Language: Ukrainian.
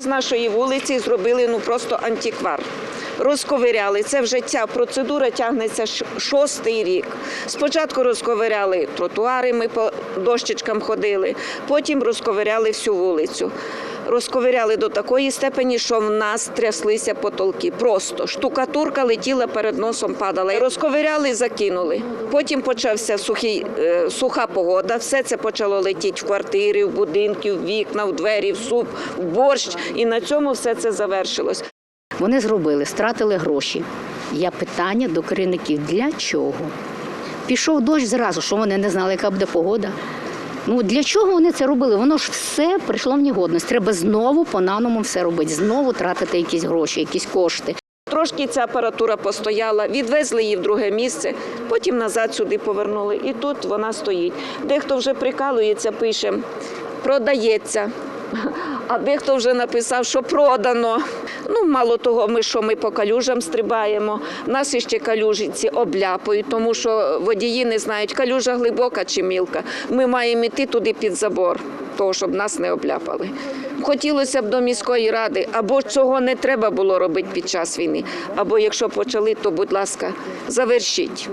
З нашої вулиці зробили ну просто антиквар. Розковиряли. Це вже ця процедура тягнеться шостий рік. Спочатку розковиряли тротуари, ми по дощечкам ходили, потім розковиряли всю вулицю. Розковиряли до такої степені, що в нас тряслися потолки. Просто штукатурка летіла перед носом, падала. Розковиряли, закинули. Потім почався сухий, е, суха погода. Все це почало летіти в квартири, в будинки, в вікна, в двері, в суп, в борщ. І на цьому все це завершилось. Вони зробили, стратили гроші. Я питання до керівників для чого? Пішов дощ зразу, що вони не знали, яка буде погода. Ну для чого вони це робили? Воно ж все прийшло в негодність. Треба знову по-наному все робити, знову тратити якісь гроші, якісь кошти. Трошки ця апаратура постояла, відвезли її в друге місце, потім назад сюди повернули. І тут вона стоїть. Дехто вже прикалується, пише, продається. А дехто вже написав, що продано. Ну, мало того, ми що ми по калюжам стрибаємо. Нас іще калюжі ці обляпують, тому що водії не знають, калюжа глибока чи мілка. Ми маємо йти туди під забор, того, щоб нас не обляпали. Хотілося б до міської ради, або цього не треба було робити під час війни, або якщо почали, то, будь ласка, завершіть.